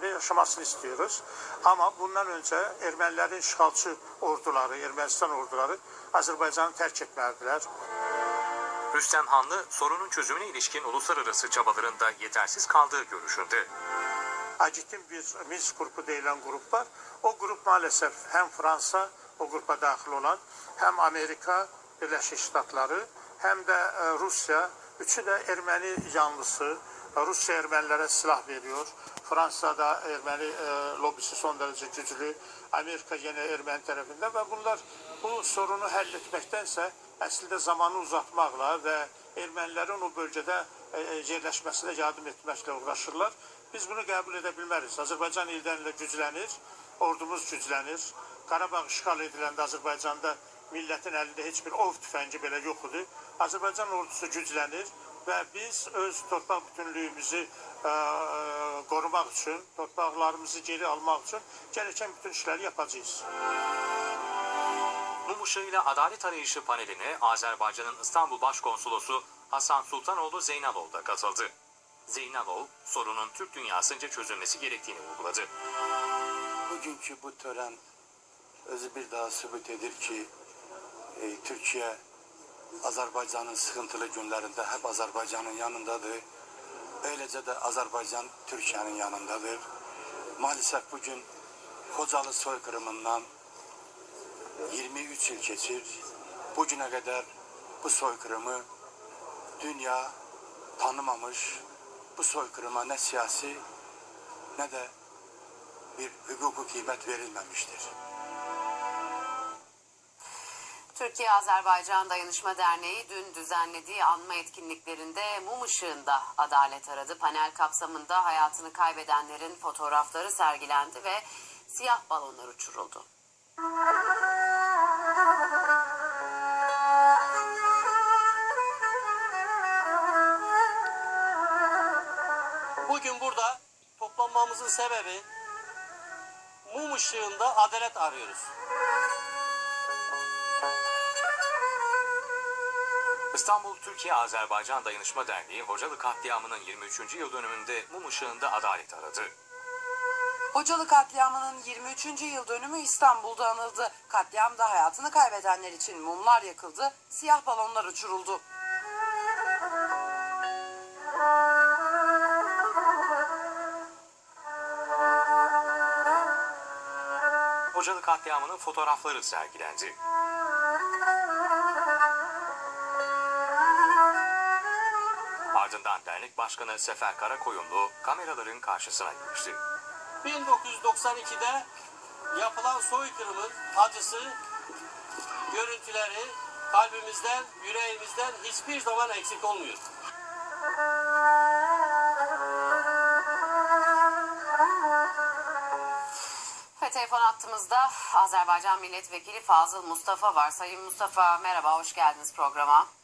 üzerinde yaşamasını istiyoruz. Ama bundan önce Ermenilerin işgalçı orduları, Ermenistan orduları Azerbaycan'ı terk etmelidirler. Rüstem Hanlı sorunun çözümüne ilişkin uluslararası çabalarında yetersiz kaldığı görüşünde. Acitin bir Minsk grubu denilen grup var. O grup maalesef hem Fransa o grupa dahil olan hem Amerika Birleşik Ştatları hem de e, Rusya üçü de Ermeni yanlısı. Rusya Ermenilere silah veriyor. Fransa'da Ermeni e, lobisi son derece güçlü. Amerika yine Ermeni tarafında ve bunlar bu sorunu halletmektense aslında zamanı uzatmakla ve Ermenilerin o bölgede e, e, yerleşmesine yardım etmekle uğraşırlar. Biz bunu kabul edebilmeriz. Azerbaycan ildən ilə güclənir, ordumuz güclənir. Qarabağ işğal ediləndə Azərbaycanda millətin əlində heç bir ov tüfəngi belə yox idi. Azərbaycan ordusu güclənir və biz öz torpaq bütünlüyümüzü ə, qorumaq üçün, torpaqlarımızı geri almaq üçün gereken bütün işləri yapacağız. Mum ışığıyla adalet arayışı paneline Azerbaycan'ın İstanbul Başkonsolosu Hasan Sultanoğlu Zeynalov da katıldı. Zeynalov, sorunun Türk dünyasınca çözülmesi gerektiğini vurguladı. Bugünkü bu tören özü bir daha sübut edir ki e, Türkiye Azerbaycan'ın sıkıntılı günlerinde hep Azerbaycan'ın yanındadır. Öylece de Azerbaycan Türkiye'nin yanındadır. Maalesef bugün Kocalı soykırımından 23 yıl geçir. Bugüne kadar bu soykırımı dünya tanımamış. Bu soykırıma ne siyasi ne de bir hukuku kıymet verilmemiştir. Türkiye-Azerbaycan Dayanışma Derneği dün düzenlediği anma etkinliklerinde mum ışığında adalet aradı. Panel kapsamında hayatını kaybedenlerin fotoğrafları sergilendi ve siyah balonlar uçuruldu. Bugün burada toplanmamızın sebebi mum ışığında adalet arıyoruz. İstanbul Türkiye-Azerbaycan Dayanışma Derneği Hocalı katliamının 23. yıl dönümünde mum ışığında adalet aradı. Hocalı katliamının 23. yıl dönümü İstanbul'da anıldı. Katliamda hayatını kaybedenler için mumlar yakıldı, siyah balonlar uçuruldu. Hocalı katliamının fotoğrafları sergilendi. Dernek başkanı Sefer Karakoyunlu kameraların karşısına geçti. 1992'de yapılan soykırımın acısı, görüntüleri kalbimizden, yüreğimizden hiçbir zaman eksik olmuyor. Ve telefon attığımızda Azerbaycan Milletvekili Fazıl Mustafa var. Sayın Mustafa merhaba, hoş geldiniz programa.